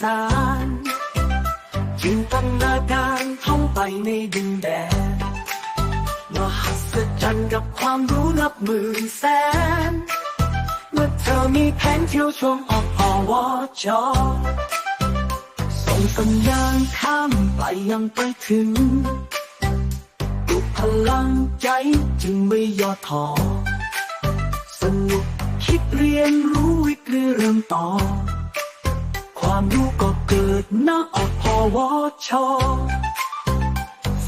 สารจินตนาการท่องไปในดินแดนมหัศจรรย์กับความรู้นับหมื่นแสน เมื่อเธอมีแผนเที่ยวชมออกอวจส่งสัญญาณข้ามไปยังไปถึงปลุกพลังใจจึงไม่ย่อท้อสนุกคิดเรียนรู้วิกฤตเริ่มต่อ ความรู้ก็เกิดณอพวช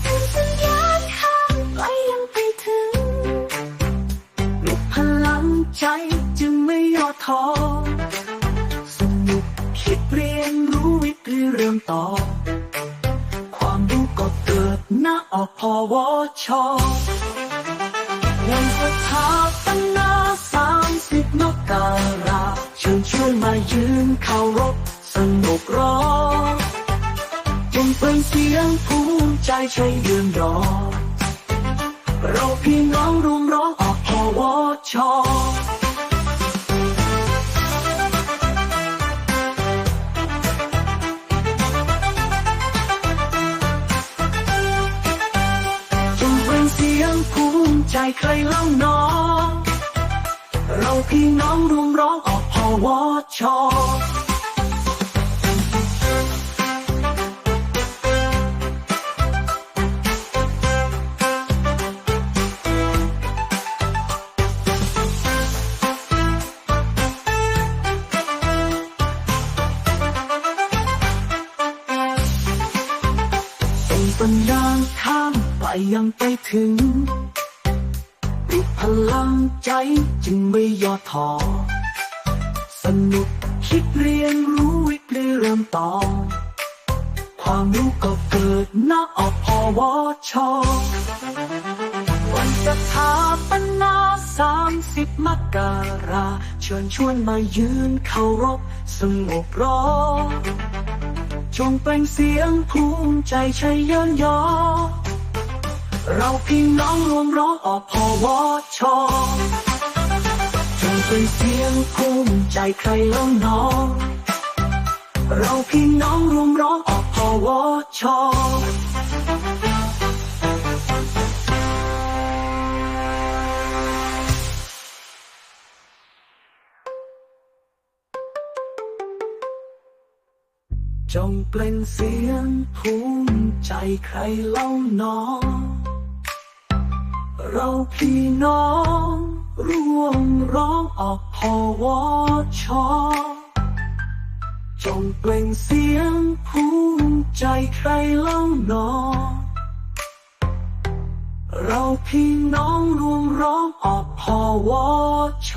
สัญญาณข้ามไปยังไปถึงปลุกพลังใจจึงไม่ย่อท้อสนุกคิดเรียนรู้วิกฤตเริ่มต่อ ความรู้ก็เกิดณอพวชวันสถาปนาสามสิบมกราเชิญชวนมายืนเคารพ สนุกรอจงเป็นเสียงภูมิใจใช่ยืนรอ เราพี่น้องรวมร้องออกพวชจงเป็นเสียงภูมิใจใครเล่าน้องเราพี่น้องรวมร้องออกพวช สัญญาณข้ามไปยังไปถึงปลุพลังใจจึงไม่ย่อท้อสนุกคิดเรียนรู้วิกฤตเริ่มต่อ ความรู้ก็เกิดณอพอวชวันสถาปนาสามสิบมกราเชิญชวนมายืนเคารพสงบรอ จงเป็นเสียงภูมิใจชัยย้อนยอ เราพี่น้องรวมร้องออกพอวชจงเป็นเสียงภูมิใจใครเล่าน้อง เราพี่น้องรวมร้องออกพอวช จงเปล่งเสียงภูมิใจใครเล่าน้อง เราพี่น้องร่วมร้องออกพวชจงเปล่งเสียงภูมิใจใครเล่าน้องเราพี่น้องร่วมร้องออกพวช